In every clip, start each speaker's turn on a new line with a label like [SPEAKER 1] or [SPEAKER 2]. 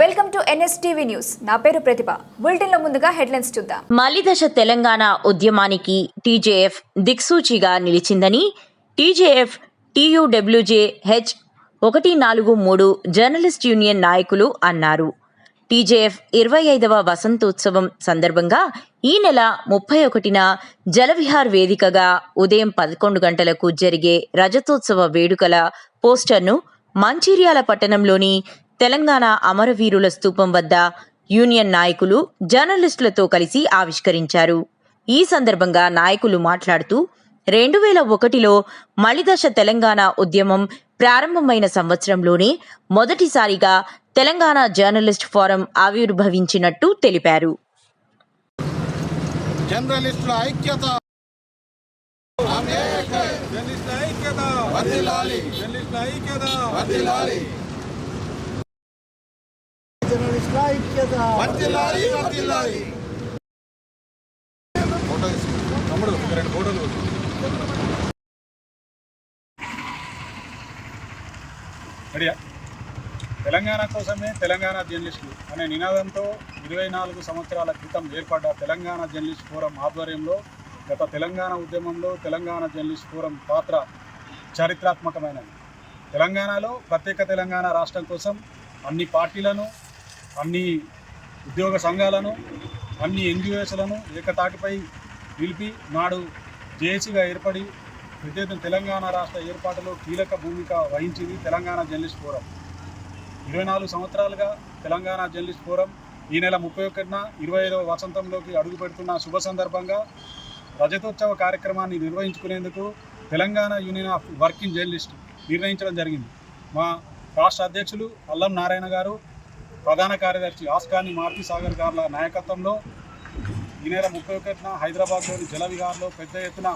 [SPEAKER 1] Welcome to NSTV news. నా పేరు ప్రతిభ. బులెటిన్లో ముందుగా హెడ్లైన్స్ చూద్దాం.
[SPEAKER 2] మలిదశ తెలంగాణ ఉద్యమానికి టీజేఎఫ్ దిక్సూచిగా నిలిచిందని టీజేఎఫ్ టీయూడబ్ల్యూజే హెచ్ ఒకటి నాలుగు మూడు జర్నలిస్ట్ యూనియన్ నాయకులు అన్నారు. టీజేఎఫ్ ఇరవై ఐదవ వసంతోత్సవం సందర్భంగా ఈ నెల ముప్పై ఒకటిన జలవిహార్ వేదికగా ఉదయం పదకొండు గంటలకు జరిగే రజతోత్సవ వేడుకల పోస్టర్ను మంచిర్యాల పట్టణంలోని తెలంగాణ అమరవీరుల స్తూపం వద్ద యూనియన్ నాయకులు జర్నలిస్టులతో కలిసి ఆవిష్కరించారు. ఈ సందర్భంగా నాయకులు మాట్లాడుతూ రెండు వేల ఒకటిలో మలిదశ తెలంగాణ ఉద్యమం ప్రారంభమైన సంవత్సరంలోనే మొదటిసారిగా తెలంగాణ జర్నలిస్ట్ ఫోరం ఆవిర్భవించినట్టు తెలిపారు.
[SPEAKER 3] జర్నలిస్టుల ఐక్యత.
[SPEAKER 4] జర్నలిస్టుల ఐక్యత. ఐక్యత తమ్ముడు రెండు ఫోటోలు తెలంగాణ కోసమే తెలంగాణ జర్నలిస్టులు అనే నినాదంతో ఇరవై నాలుగు సంవత్సరాల క్రితం ఏర్పడ్డ తెలంగాణ జర్నలిస్ట్ ఫోరం ఆధ్వర్యంలో గత తెలంగాణ ఉద్యమంలో తెలంగాణ జర్నలిస్ట్ ఫోరం పాత్ర చారిత్రాత్మకమైనది. తెలంగాణలో ప్రత్యేక తెలంగాణ రాష్ట్రం కోసం అన్ని పార్టీలను అన్ని ఉద్యోగ సంఘాలను అన్ని ఎన్జిఓస్లను ఏకతాటిపై నిలిపి నాడు జేఏసీగా ఏర్పడి ప్రత్యేకం తెలంగాణ రాష్ట్ర ఏర్పాటులో కీలక భూమిక వహించింది తెలంగాణ జర్నలిస్ట్ ఫోరం. ఇరవై నాలుగు సంవత్సరాలుగా తెలంగాణ జర్నలిస్ట్ ఫోరం ఈ నెల ముప్పై ఒకటిన ఇరవై ఐదవ వసంతంలోకి అడుగు పెడుతున్న శుభ సందర్భంగా రజతోత్సవ కార్యక్రమాన్ని నిర్వహించుకునేందుకు Telangana union of working journalist నిర్ణయించడం జరిగింది. మా రాష్ట్ర అధ్యక్షులు అల్లం నారాయణ గారు ప్రధాన కార్యదర్శి ఆస్కాని మారుతి సాగర్ గారుల నాయకత్వంలో ఈ నెల ముప్పై ఒకటిన హైదరాబాద్లోని జల విహార్లో పెద్ద ఎత్తున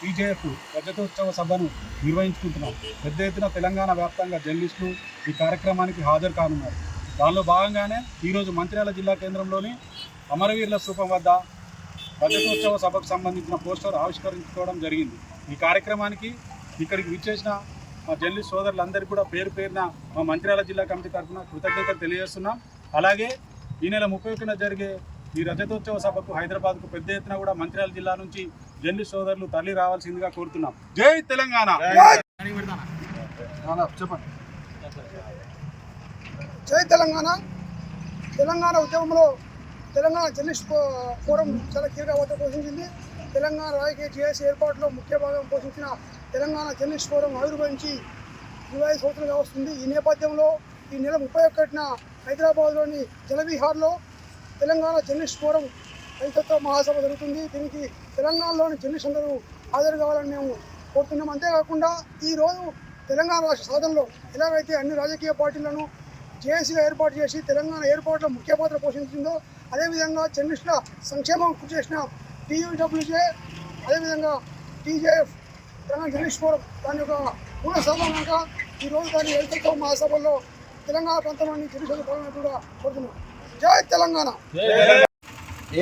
[SPEAKER 4] పీజేఎఫ్ రజతోత్సవ సభను నిర్వహించుకుంటున్నాం. పెద్ద ఎత్తున తెలంగాణ వ్యాప్తంగా జర్నలిస్టులు ఈ కార్యక్రమానికి హాజరు కానున్నారు. దానిలో భాగంగానే ఈరోజు మంచిర్యాల జిల్లా కేంద్రంలోని అమరవీరుల స్థూపం వద్ద రజతోత్సవ సభకు సంబంధించిన పోస్టర్ ఆవిష్కరించుకోవడం జరిగింది. ఈ కార్యక్రమానికి ఇక్కడికి విచ్చేసిన మా జర్నలిస్ట్ సోదరులందరికీ కూడా పేరు పేరున మా మంచిర్యాల జిల్లా కమిటీ తరఫున కృతజ్ఞతలు తెలియజేస్తున్నాం. అలాగే ఈ నెల ముప్పై ఒకటిన జరిగే ఈ రజతోత్సవ సభకు హైదరాబాద్కు పెద్ద ఎత్తున కూడా మంచిర్యాల జిల్లా నుంచి జర్నలిస్ట్ సోదరులు తరలి రావాల్సిందిగా కోరుతున్నాం. జై తెలంగాణ!
[SPEAKER 3] చెప్పండి.
[SPEAKER 5] జై తెలంగాణ. తెలంగాణ ఉద్యమంలో తెలంగాణ జర్నలిస్ట్ ఫోరం చాలా కీలక పాత్ర పోషించింది. తెలంగాణ రాజకీయ జేఏసీ ఏర్పాటులో ముఖ్య భాగం పోషించిన తెలంగాణ చెల్లించుకోవడం ఆవిర్భవించి ఇరవై సంవత్సరాలుగా వస్తుంది ఈ నేపథ్యంలో ఈ నెల ముప్పై ఒకటిన హైదరాబాద్లోని జలవిహార్లో తెలంగాణ జర్నలిస్ట్ రైతత్వ మహాసభ జరుగుతుంది. దీనికి తెలంగాణలోని జర్నలిస్ట్ అందరూ హాజరు కావాలని మేము కోరుతున్నాం. అంతేకాకుండా ఈరోజు తెలంగాణ రాష్ట్ర సాధనలో ఎలాగైతే అన్ని రాజకీయ పార్టీలను జేఏసీగా ఏర్పాటు చేసి తెలంగాణ ఏర్పాటులో ముఖ్య పాత్ర పోషించిందో అదేవిధంగా జర్నలిస్టుల సంక్షేమం కృషి చేసిన టీయూడబ్ల్యూజే అదేవిధంగా టీజేఎఫ్ తెలంగాణ జర్నలిస్ట్ ఫోరం దాని యొక్క పూర్ణ సభగా ఈరోజు దాని రైతత్వ మహాసభల్లో తెలంగాణ ప్రాంతంలోని జర్నలిస్టులు కూడా కోరుతున్నాం. జై తెలంగాణ!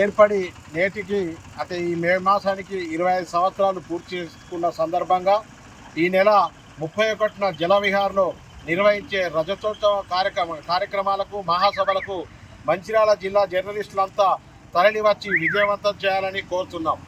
[SPEAKER 3] ఏర్పడి నేటికి అంటే ఈ మే మాసానికి ఇరవై ఐదు సంవత్సరాలు పూర్తి చేసుకున్న సందర్భంగా ఈ నెల ముప్పై ఒకటిన జలవిహార్లో నిర్వహించే రజతోత్సవ కార్యక్రమ కార్యక్రమాలకు మహాసభలకు మంచిర్యాల జిల్లా జర్నలిస్టులంతా తరలివచ్చి విజయవంతం చేయాలని కోరుతున్నాం.